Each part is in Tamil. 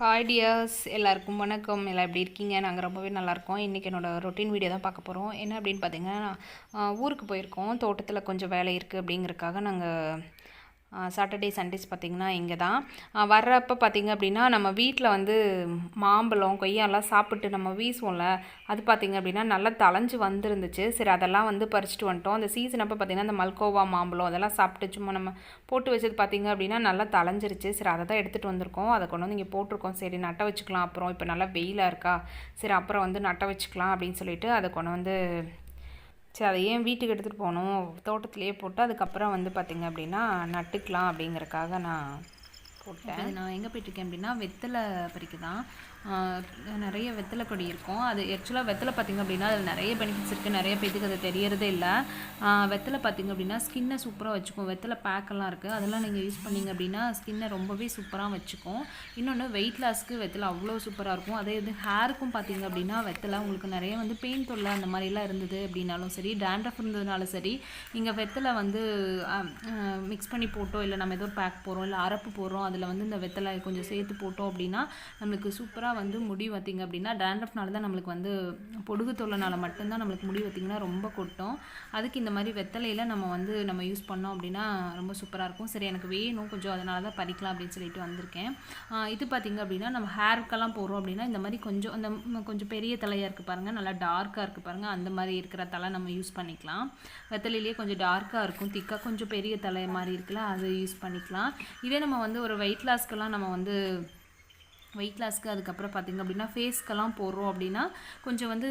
ஹாய் டியர்ஸ் எல்லாருக்கும் வணக்கம். எல்லாம் எப்படி இருக்கீங்க? நாங்கள் ரொம்பவே நல்லாயிருக்கோம் இன்றைக்கி என்னோடய ரொட்டீன் வீடியோ தான் பார்க்க போகிறோம் என்ன அப்படின்னு பார்த்தீங்கன்னா ஊருக்கு போயிருக்கோம். தோட்டத்தில் கொஞ்சம் வேலை இருக்குது அப்படிங்கிறதுக்காக நாங்கள் சாட்டர்டே சண்டேஸ் பார்த்திங்கன்னா இங்கே தான். வர்றப்போ பார்த்திங்க அப்படின்னா நம்ம வீட்டில் வந்து மாம்பழம் கொய்யாலாம் சாப்பிட்டு நம்ம வீசுவோம்ல அது பார்த்திங்க அப்படின்னா நல்லா தளைஞ்சு வந்துருந்துச்சு. சரி அதெல்லாம் வந்து பறிச்சுட்டு வந்துட்டோம். அந்த சீசன் அப்போ பார்த்திங்கன்னா அந்த மல்கோவா மாம்பழம் அதெல்லாம் சாப்பிட்டு சும்மா நம்ம போட்டு வச்சது பார்த்திங்க அப்படின்னா நல்லா தளைஞ்சிருச்சு சரி அதை தான் எடுத்துகிட்டு வந்திருக்கோம். அதை கொண்டு வந்து இங்கே போட்டிருக்கோம். சரி நட்ட வச்சுக்கலாம் அப்புறம். இப்போ நல்லா வெயிலாக இருக்கா? சரி அப்புறம் வந்து நட்ட வச்சுக்கலாம் அப்படின்னு சொல்லிட்டு அதை கொண்டு வந்து சரி அதை ஏன் வீட்டுக்கு எடுத்துகிட்டு போகணும்? தோட்டத்திலேயே போட்டு அதுக்கப்புறம் வந்து பார்த்திங்க அப்படின்னா நட்டுக்கலாம் அப்படிங்கிறக்காக நான் போட்டேன். நான் எங்கே போயிட்டுருக்கேன் அப்படின்னா வெத்தலை பறிக்க தான் நிறைய வெத்தலை கொடி இருக்கும். அது ஆக்சுவலாக வெத்தலை பார்த்திங்க அப்படின்னா அதில் நிறைய பெனிஃபிட்ஸ் இருக்குது நிறைய பேத்துக்கு அது தெரியறதே இல்லை. வெத்தலை பார்த்திங்க அப்படின்னா ஸ்கின்னை சூப்பராக வச்சுக்கும். வெத்தலை பேக்கெல்லாம் இருக்குது அதெல்லாம் நீங்கள் யூஸ் பண்ணிங்க அப்படின்னா ஸ்கின்னை ரொம்பவே சூப்பராக வச்சுக்கும். இன்னொன்று வெயிட் லாஸ்க்கு வெத்தலை அவ்வளோ சூப்பராக இருக்கும். அதே இது ஹேருக்கும் பார்த்தீங்க அப்படின்னா வெத்தலை உங்களுக்கு நிறைய வந்து பெயின் தொல்லை அந்த மாதிரிலாம் இருந்தது அப்படின்னாலும் சரி டேண்ட்ரஃப் இருந்ததுனாலும் சரி நீங்கள் வெத்தலை வந்து மிக்ஸ் பண்ணி போட்டோம் இல்லை நம்ம ஏதோ பேக் போடுறோம் இல்லை அரப்பு போடுறோம் அதில் வந்து இந்த வெத்தலை கொஞ்சம் சேர்த்து போட்டோம் அப்படின்னா நம்மளுக்கு சூப்பராக வந்து முடி பார்த்திங்க அப்படின்னா டேண்ட்ரஃப்னால தான் நம்மளுக்கு வந்து பொடுகு தொல்லைனால மட்டும்தான் நம்மளுக்கு முடி பார்த்திங்கன்னா ரொம்ப கொட்டும். அதுக்கு இந்த மாதிரி வெத்தலையில் நம்ம வந்து நம்ம யூஸ் பண்ணோம் அப்படின்னா ரொம்ப சூப்பராக இருக்கும். சரி எனக்கு வேணும் கொஞ்சம் அதனால தான் பறிக்கலாம் அப்படின்னு சொல்லிட்டு வந்திருக்கேன். இது பார்த்திங்க அப்படின்னா நம்ம ஹேருக்கெல்லாம் போகிறோம் அப்படின்னா இந்த மாதிரி கொஞ்சம் அந்த கொஞ்சம் பெரிய தலையாக இருக்குது பாருங்கள் நல்லா டார்க்காக இருக்குது பாருங்கள் அந்த மாதிரி இருக்கிற தலை நம்ம யூஸ் பண்ணிக்கலாம். வெத்தலையிலேயே கொஞ்சம் டார்க்காக இருக்கும் திக்காக கொஞ்சம் பெரிய தலை மாதிரி இருக்குல்ல அது யூஸ் பண்ணிக்கலாம். இதே நம்ம வந்து ஒரு வெயிட் லாஸ்க்கெல்லாம் நம்ம வந்து வெயிட் லாஸ்க்கு அதுக்கப்புறம் பார்த்திங்க அப்படின்னா ஃபேஸ்க்கெல்லாம் போடுறோம் அப்படின்னா கொஞ்சம் வந்து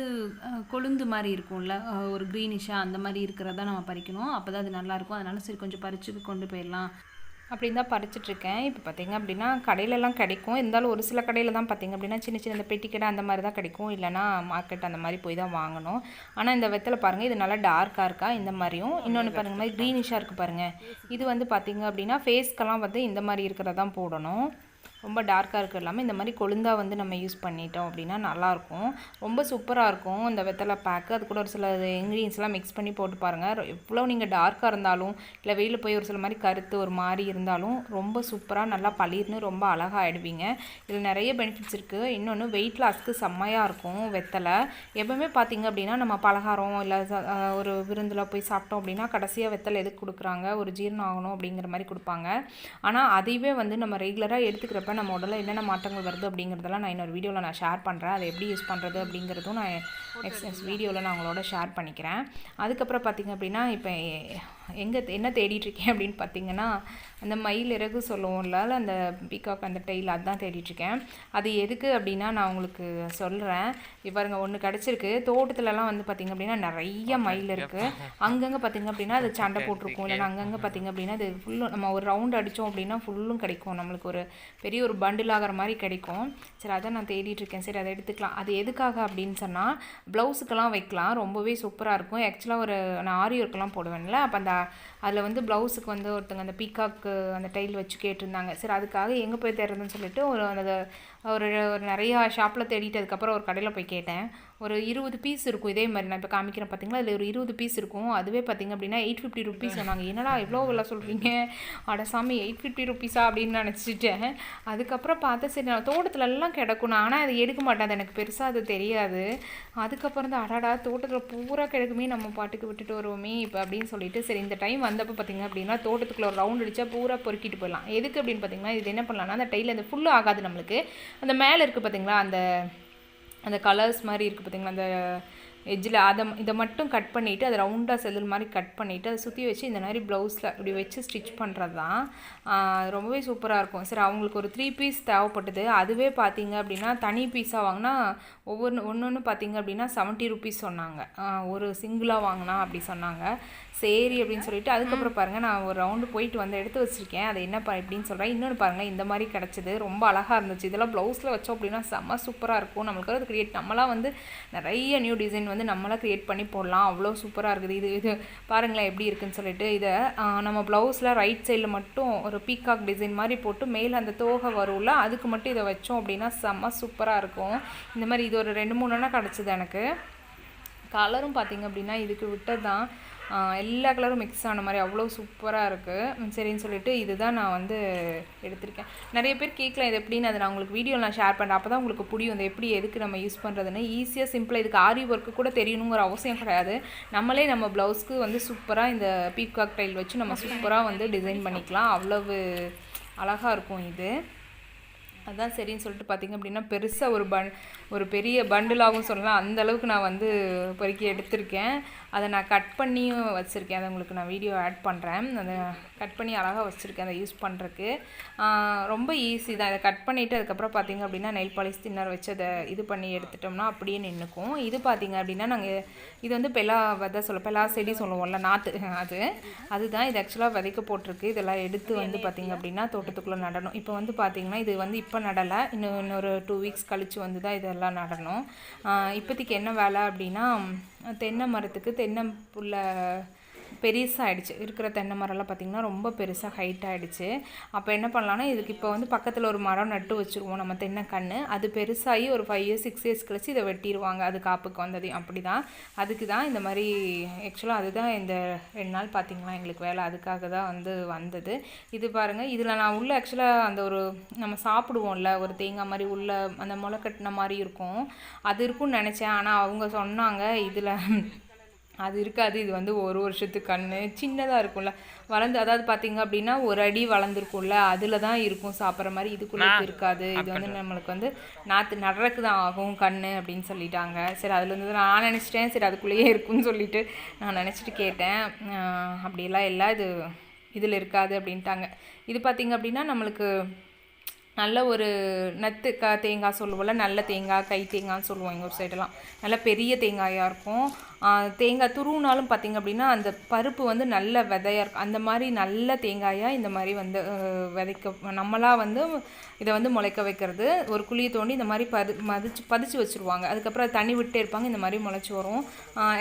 கொழுந்து மாதிரி இருக்கும்ல. ஒரு க்ரீனிஷாக அந்த மாதிரி இருக்கிறதா நம்ம பறிக்கணும். அப்போ தான் அது நல்லாயிருக்கும் அதனால் சரி கொஞ்சம் பறிச்சு கொண்டு போயிடலாம். அப்படின்னு தான் பறிச்சிட்ருக்கேன் இப்போ பார்த்தீங்க அப்படின்னா கடையிலலாம் கிடைக்கும். இருந்தாலும் ஒரு சில கடையில் தான் பார்த்தீங்க அப்படின்னா சின்ன சின்ன இந்த பெட்டி கடை அந்த மாதிரி தான் கிடைக்கும். இல்லைனா மார்க்கெட் அந்த மாதிரி போய் தான் வாங்கணும். ஆனால் இந்த வெத்தலை பாருங்கள் இது நல்லா டார்க்காக இருக்கா? இந்த மாதிரியும். இன்னொன்று பாருங்கள் மாதிரி க்ரீனிஷாக இருக்குது பாருங்கள் இது வந்து பார்த்தீங்க அப்படின்னா ஃபேஸ்க்கெல்லாம் வந்து இந்த மாதிரி இருக்கிறதான் போடணும். ரொம்ப டார்க்காக இருக்கிற இல்லாமல் இந்த மாதிரி கொழுந்தா வந்து நம்ம யூஸ் பண்ணிட்டோம் அப்படின்னா நல்லாயிருக்கும். ரொம்ப சூப்பராக இருக்கும் இந்த வெத்தலை பேக்கு அது கூட ஒரு சில இன்க்ரீடியன்ஸ்லாம் மிக்ஸ் பண்ணி போட்டு பாருங்கள் எவ்வளோ நீங்கள் டார்க்காக இருந்தாலும் இல்லை வெயிலில் போய் ஒரு சில மாதிரி கருத்து ஒரு மாதிரி இருந்தாலும் ரொம்ப சூப்பராக நல்லா பளிர்னு ரொம்ப அழகாக ஆயிடுவீங்க. இதில் நிறைய பெனிஃபிட்ஸ் இருக்குது இன்னொன்று வெயிட் லாஸ்க்கு செம்மையாக இருக்கும் வெத்தலை. எப்பவுமே பார்த்தீங்க அப்படின்னா நம்ம பலகாரம் இல்லை ஒரு விருந்தில் போய் சாப்பிட்டோம் அப்படின்னா கடைசியாக வெத்தலை எதுக்கு கொடுக்குறாங்க? ஒரு ஜீரணம் ஆகணும் அப்படிங்கிற மாதிரி கொடுப்பாங்க. ஆனால் அதையவே வந்து நம்ம ரெகுலராக எடுத்துக்கிறப்ப நம்ம உடலில் என்னென்ன மாற்றங்கள் வருது அப்படிங்கிறதெல்லாம் நான் இன்னொரு வீடியோவில் நான் ஷேர் பண்ணுறேன் அதை எப்படி யூஸ் பண்ணுறது அப்படிங்கிறதும் நான் நெக்ஸ்ட் நெக்ஸ்ட் வீடியோவில் நான் உங்களோட ஷேர் பண்ணிக்கிறேன். அதுக்கப்புறம் பார்த்தீங்க அப்படின்னா இப்போ எங்கே என்ன தேடிட்டு இருக்கேன் அப்படின்னு பார்த்தீங்கன்னா அந்த மயில் இறகு சொல்லுவோம்ல அந்த பீகாக் அந்த டெய்ல் அதுதான் தேடிட்டு இருக்கேன் அது எதுக்கு அப்படின்னா நான் உங்களுக்கு சொல்கிறேன் பாருங்க ஒன்று கிடச்சிருக்கு. தோட்டத்துலலாம் வந்து பார்த்தீங்க அப்படின்னா நிறைய மயில் இருக்குது அங்கங்கே பார்த்தீங்க அப்படின்னா அது சண்டை போட்டிருக்கும். இல்லைன்னா அங்கங்கே பார்த்தீங்க அப்படின்னா அது ஃபுல்லும் நம்ம ஒரு ரவுண்ட் அடித்தோம் அப்படின்னா ஃபுல்லும் கிடைக்கும். நம்மளுக்கு ஒரு பெரிய ஒரு பண்டில் ஆகிற மாதிரி கிடைக்கும். சரி அதை நான் தேடிட்டு இருக்கேன் சரி அதை எடுத்துக்கலாம். அது எதுக்காக அப்படின்னு சொன்னால் ப்ளவுஸுக்கெல்லாம் வைக்கலாம். ரொம்பவே சூப்பராக இருக்கும். ஆக்சுவலாக ஒரு நான் ஆரி ஒர்க்கெல்லாம் போடுவேன்ல. அப்போ அந்த அதில் வந்து ப்ளவுஸுக்கு வந்து ஒருத்தங்க அந்த பீகாக்கு அந்த டைல் வச்சு கேட்டிருந்தாங்க. சரி அதுக்காக எங்கே போய் தேடுறதுன்னு சொல்லிட்டு ஒரு அந்த ஒரு ஒரு நிறையா ஷாப்பில் தேடிட்டு அதுக்கப்புறம் ஒரு கடையில் போய் கேட்டேன். ஒரு இருபது பீஸ் இருக்கும். இதே மாதிரி நான் இப்போ காமிக்கிறேன் பார்த்தீங்களா அதில் ஒரு இருபது பீஸ் இருக்கும். அதுவே பார்த்தீங்க அப்படின்னா எயிட் ஃபிஃப்டி ருபீஸ் சொன்னாங்க. என்னடா இவ்வளோ விலை சொல்கிறீங்க அட சாமி எயிட் ஃபிஃப்டி ருபீஸா அப்படின்னு நினச்சிட்டேன். அதுக்கப்புறம் பார்த்தா சரி நான் தோட்டத்துலலாம் கிடக்கும். நான் ஆனால் அதை எடுக்க மாட்டேன். அது எனக்கு பெருசாக அது தெரியாது. அதுக்கப்புறம் தான் அடாடா தோட்டத்தில் பூரா கிடக்குமே. நம்ம பாட்டுக்கு விட்டுட்டு வருவோமே இப்போ அப்படின்னு சொல்லிட்டு சரி இந்த டைம் வந்தப்போ பார்த்தீங்க அப்படின்னா தோட்டத்துக்குள்ளே ஒரு ரவுண்ட் அடித்தா பூரா பொறுக்கிட்டு போயிடலாம். எதுக்கு அப்படின்னு பார்த்தீங்கன்னா இது என்ன பண்ணலாம்னா அந்த டைல அந்த ஃபுல்லும் ஆகாது நம்மளுக்கு. அந்த மேலே இருக்குது பார்த்தீங்களா அந்த அந்த கலர்ஸ் மாதிரி இருக்குது பார்த்தீங்களா அந்த எஜ்ஜில் அதை இதை மட்டும் கட் பண்ணிவிட்டு அதை ரவுண்டாக செதில் மாதிரி கட் பண்ணிவிட்டு அதை சுற்றி வச்சு இந்த மாதிரி ப்ளவுஸில் இப்படி வச்சு ஸ்டிச் பண்ணுறது தான் ரொம்பவே சூப்பராக இருக்கும். சரி அவங்களுக்கு ஒரு த்ரீ பீஸ் தேவைப்பட்டது. அதுவே பார்த்தீங்க அப்படின்னா தனி பீஸாக வாங்கினா ஒவ்வொன்று ஒன்று ஒன்று பார்த்தீங்க அப்படின்னா செவன்ட்டி ருபீஸ் சொன்னாங்க. ஒரு சிங்கிளாக வாங்கினா அப்படி சொன்னாங்க. சரி அப்படின்னு சொல்லிட்டு அதுக்கப்புறம் பாருங்கள் நான் ஒரு ரவுண்டு போயிட்டு வந்து எடுத்து வச்சிருக்கேன். அதை என்ன ப எப்படின்னு சொல்கிறேன் இன்னொன்று பாருங்கள் இந்த மாதிரி கிடச்சிது. ரொம்ப அழகாக இருந்துச்சு. இதெல்லாம் ப்ளவுஸில் வச்சோம் அப்படின்னா செம்ம சூப்பராக இருக்கும். நம்மளுக்கு அது க்ரியேட் நம்மளாம் வந்து நிறைய நியூ டிசைன் வந்து நம்மளாம் க்ரியேட் பண்ணி போடலாம். அவ்வளோ சூப்பராக இருக்குது. இது இது பாருங்களேன் எப்படி இருக்குன்னு சொல்லிட்டு. இதை நம்ம ப்ளவுஸில் ரைட் சைடில் மட்டும் ஒரு பீகாக் டிசைன் மாதிரி போட்டு மேலே அந்த தோகை வரும்ல அதுக்கு மட்டும் இதை வச்சோம் அப்படின்னா செம்ம சூப்பராக இருக்கும். இந்த மாதிரி இது ஒரு ரெண்டு மூணுன்னா கிடச்சிது எனக்கு. கலரும் பார்த்தீங்க அப்படின்னா இதுக்கு விட்டது தான் எல்லா கலரும் மிக்ஸ் ஆன மாதிரி அவ்வளோ சூப்பராக இருக்குது சரின்னு சொல்லிட்டு இதுதான் நான் வந்து எடுத்திருக்கேன். நிறைய பேர் கேட்கலாம் இது எப்படின்னு அதை நான் உங்களுக்கு வீடியோ நான் ஷேர் பண்ணுறேன் அப்போ தான் உங்களுக்கு புரியும் இந்த எப்படி எதுக்கு நம்ம யூஸ் பண்ணுறதுன்னு ஈஸியாக சிம்பிளாக இதுக்கு ஆரி ஒர்க்கு கூட தெரியணுங்கிற அவசியம் கிடையாது. நம்மளே நம்ம ப்ளவுஸ்க்கு வந்து சூப்பராக இந்த பீகாக் டைல் வச்சு நம்ம சூப்பராக வந்து டிசைன் பண்ணிக்கலாம். அவ்வளவு அழகாக இருக்கும் இது. அதுதான் சரின்னு சொல்லிட்டு பார்த்திங்க அப்படின்னா பெருசாக ஒரு பன் ஒரு பெரிய பண்டிலாகவும் சொல்லலாம். அந்த அளவுக்கு நான் வந்து பொறுக்கி எடுத்திருக்கேன். அதை நான் கட் பண்ணியும் வச்சுருக்கேன். அதை உங்களுக்கு நான் வீடியோ ஆட் பண்ணுறேன் அதை கட் பண்ணி அழகாக வச்சுருக்கேன். அதை யூஸ் பண்ணுறக்கு ரொம்ப ஈஸி தான். இதை கட் பண்ணிவிட்டு அதுக்கப்புறம் பார்த்திங்க அப்படின்னா நெல் பாலிஷ் தின்னர் வச்சு அதை இது பண்ணி எடுத்துட்டோம்னா அப்படியே நின்றுக்கும் இது பார்த்திங்க அப்படின்னா நாங்கள் இது வந்து பெலா விதை சொல்ல பெலா செடி சொல்லுவோம்ல நாற்று அது. அதுதான். இது ஆக்சுவலாக விதைக்க போட்டிருக்கு. இதெல்லாம் எடுத்து வந்து பார்த்திங்க அப்படின்னா தோட்டத்துக்குள்ளே நடணும். இப்போ வந்து பார்த்திங்கன்னா இது வந்து இப்போ நடலை. இன்னும் இன்னொரு டூ வீக்ஸ் கழித்து வந்து தான் இதெல்லாம் நடணும். இப்போதைக்கு என்ன வேலை அப்படின்னா தென்னை மரத்துக்கு தென்னம்புள்ள பெருசாகிடுச்சு இருக்கிற தென்னை மரம்லாம் பார்த்திங்கன்னா ரொம்ப பெருசாக ஹைட் ஆகிடுச்சு அப்போ என்ன பண்ணலான்னா இதுக்கு இப்போ வந்து பக்கத்தில் ஒரு மரம் நட்டு வச்சுருவோம். நம்ம தென்னை கன்று அது பெருசாகி ஒரு ஃபைவ் இயர்ஸ் சிக்ஸ் இயர்ஸ் கழிச்சு இதை வெட்டிடுவாங்க அது காப்புக்கு வந்ததையும் அப்படி தான் அதுக்கு தான் இந்த மாதிரி ஆக்சுவலாக அதுதான் இந்த ரெண்டு நாள் பார்த்திங்களா எங்களுக்கு வேலை. அதுக்காக தான் வந்து வந்தது. இது பாருங்கள் இதில் நான் உள்ள ஆக்சுவலாக அந்த ஒரு நம்ம சாப்பிடுவோம்ல ஒரு தேங்காய் மாதிரி உள்ள அந்த முளை கட்டின மாதிரி இருக்கும். அது இருக்கும்னு நினச்சேன். ஆனால் அவங்க சொன்னாங்க இதில் அது இருக்காது. இது வந்து ஒரு வருஷத்துக்கு கன்று சின்னதாக இருக்கும்ல. வளர்ந்து அதாவது பார்த்தீங்க அப்படின்னா ஒரு அடி வளர்ந்துருக்கும்ல. அதில் தான் இருக்கும். சாப்பிட்ற மாதிரி இதுக்குள்ளே இருக்காது. இது வந்து நம்மளுக்கு வந்து நாற்று நடறக்கு தான் ஆகும். கன்று அப்படின்னு சொல்லிட்டாங்க. சரி அதுலேருந்து நான் நினச்சிட்டேன். சரி அதுக்குள்ளேயே இருக்குன்னு சொல்லிட்டு நான் நினச்சிட்டு கேட்டேன். அப்படியெல்லாம் இல்லை. இது இதில் இருக்காது அப்படின்ட்டாங்க. இது பார்த்திங்க அப்படின்னா நம்மளுக்கு நல்ல ஒரு நத்து க தேங்காய் சொல்லுவோம்ல. நல்ல தேங்காய் கை தேங்காய்னு சொல்லுவோம். எங்கள் ஒரு சைடெல்லாம் நல்ல பெரிய தேங்காயாக இருக்கும். தேங்காய் துருவுனாலும் பார்த்திங்க அப்படின்னா அந்த பருப்பு வந்து நல்ல விதையாக இருக்கும் அந்த மாதிரி நல்ல தேங்காயாக இந்த மாதிரி வந்து விதைக்க நம்மளாக வந்து இதை வந்து முளைக்க வைக்கிறது. ஒரு குழியை தோண்டி இந்த மாதிரி பது மதிச்சு பதிச்சு வச்சுருவாங்க. அதுக்கப்புறம் தண்ணி விட்டே இருப்பாங்க இந்த மாதிரி முளைச்சி வரும்.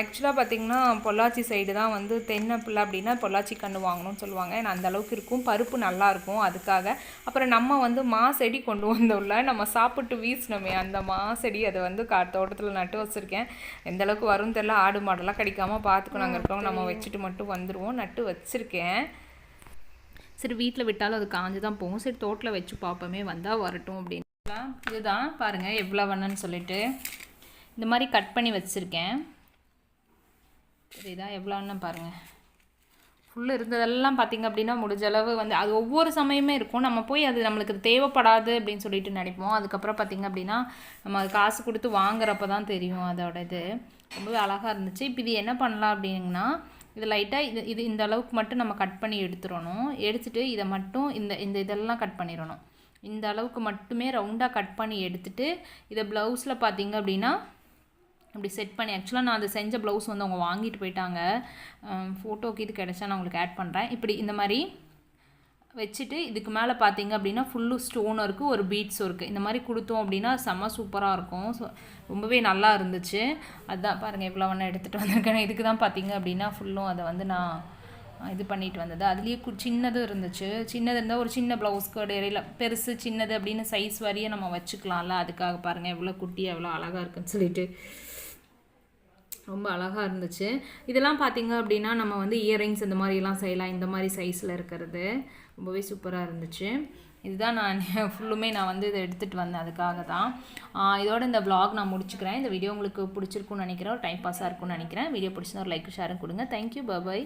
ஆக்சுவலாக பார்த்திங்கன்னா பொள்ளாச்சி சைடு தான் வந்து தென்னை பிள்ளை அப்படின்னா பொள்ளாச்சி கன்று வாங்கணும்னு சொல்லுவாங்க. ஏன்னா அந்த அளவுக்கு இருக்கும். பருப்பு நல்லாயிருக்கும் அதுக்காக. அப்புறம் நம்ம வந்து மா செடி கொண்டு வந்தோம்ல நம்ம சாப்பிட்டு வீசினோமே அந்த மா செடி அதை வந்து கா தோட்டத்தில் நட்டு வச்சுருக்கேன். எந்த அளவுக்கு வரும்னு தெரியல. ஆடு மாடெல்லாம் கடிக்காமல் பார்த்துக்கணும் அங்கே இருக்கவங்க நம்ம வச்சுட்டு மட்டும் வந்துடுவோம் நட்டு வச்சுருக்கேன். சரி வீட்டில் விட்டாலும் அது காஞ்சு தான் போகும். சரி தோட்டில் வச்சு பார்ப்போமே வந்தால் வரட்டும் அப்படின்னு இதுதான் பாருங்கள் எவ்வளோ வேணுன்னு சொல்லிட்டு. இந்த மாதிரி கட் பண்ணி வச்சுருக்கேன். சரிதான் எவ்வளோன்னு பாருங்கள் ஃபுல்லு இருந்ததெல்லாம் பார்த்திங்க அப்படின்னா முடிஞ்ச அளவு வந்து அது ஒவ்வொரு சமயமே இருக்கும். நம்ம போய் அது நம்மளுக்கு தேவைப்படாது அப்படின்னு சொல்லிட்டு நினைப்போம். அதுக்கப்புறம் பார்த்திங்க அப்படின்னா நம்ம அது காசு கொடுத்து வாங்குறப்ப தான் தெரியும் அதோட இது ரொம்பவே அழகாக இருந்துச்சு. இப்போ இது என்ன பண்ணலாம் அப்படின்னா இது லைட்டாக இது இது இந்த அளவுக்கு மட்டும் நம்ம கட் பண்ணி எடுத்துடணும். எடுத்துகிட்டு இதை மட்டும் இந்த இந்த இதெல்லாம் கட் பண்ணிடணும். இந்த அளவுக்கு மட்டுமே ரவுண்டாக கட் பண்ணி எடுத்துகிட்டு இதை ப்ளவுஸில் பார்த்திங்க அப்படின்னா அப்படி செட் பண்ணி ஆக்சுவலாக நான் அதை செஞ்ச ப்ளவுஸ் வந்து அவங்க வாங்கிட்டு போயிட்டாங்க. ஃபோட்டோக்கு இது கிடச்சா நான் உங்களுக்கு ஆட் பண்ணுறேன் இப்படி இந்த மாதிரி வச்சுட்டு இதுக்கு மேலே பார்த்தீங்க அப்படின்னா ஃபுல்லு ஸ்டோன் இருக்குது ஒரு பீட்ஸும் இருக்குது இந்த மாதிரி கொடுத்தோம் அப்படின்னா செம்ம சூப்பராக இருக்கும். ஸோ ரொம்பவே நல்லா இருந்துச்சு. அதுதான் பாருங்கள் எவ்வளோ ஒன்று எடுத்துகிட்டு வந்திருக்கேன். இதுக்கு தான் பார்த்தீங்க அப்படின்னா ஃபுல்லும் அதை வந்து நான் இது பண்ணிட்டு வந்தது. அதுலேயே கு சின்னதும் இருந்துச்சு. சின்னது இருந்தால் ஒரு சின்ன ப்ளவுஸ்க்கு இடையில பெருசு சின்னது அப்படின்னு சைஸ் வரையே நம்ம வச்சுக்கலாம்ல. அதுக்காக பாருங்கள் எவ்வளோ குட்டியாக எவ்வளோ அழகாக இருக்குன்னு சொல்லிட்டு. ரொம்ப அழகாக இருந்துச்சு. இதெல்லாம் பார்த்தீங்க அப்படின்னா நம்ம வந்து இயரிங்ஸ் இந்த மாதிரிலாம் செய்யலாம். இந்த மாதிரி சைஸில் இருக்கிறது ரொம்பவே சூப்பராக இருந்துச்சு. இதுதான் நான் ஃபுல்லுமே நான் வந்து இதை எடுத்துகிட்டு வந்தேன். அதுக்காக தான். இதோட இந்த விளாக் நான் முடிச்சுக்கிறேன். இந்த வீடியோ உங்களுக்கு பிடிச்சிருக்குன்னு நினைக்கிறேன். ஒரு டைம் பாஸாக இருக்கும்னு நினைக்கிறேன். வீடியோ பிடிச்சிருந்தா ஒரு லைக் ஷேரும் கொடுங்க. Thank you bye bye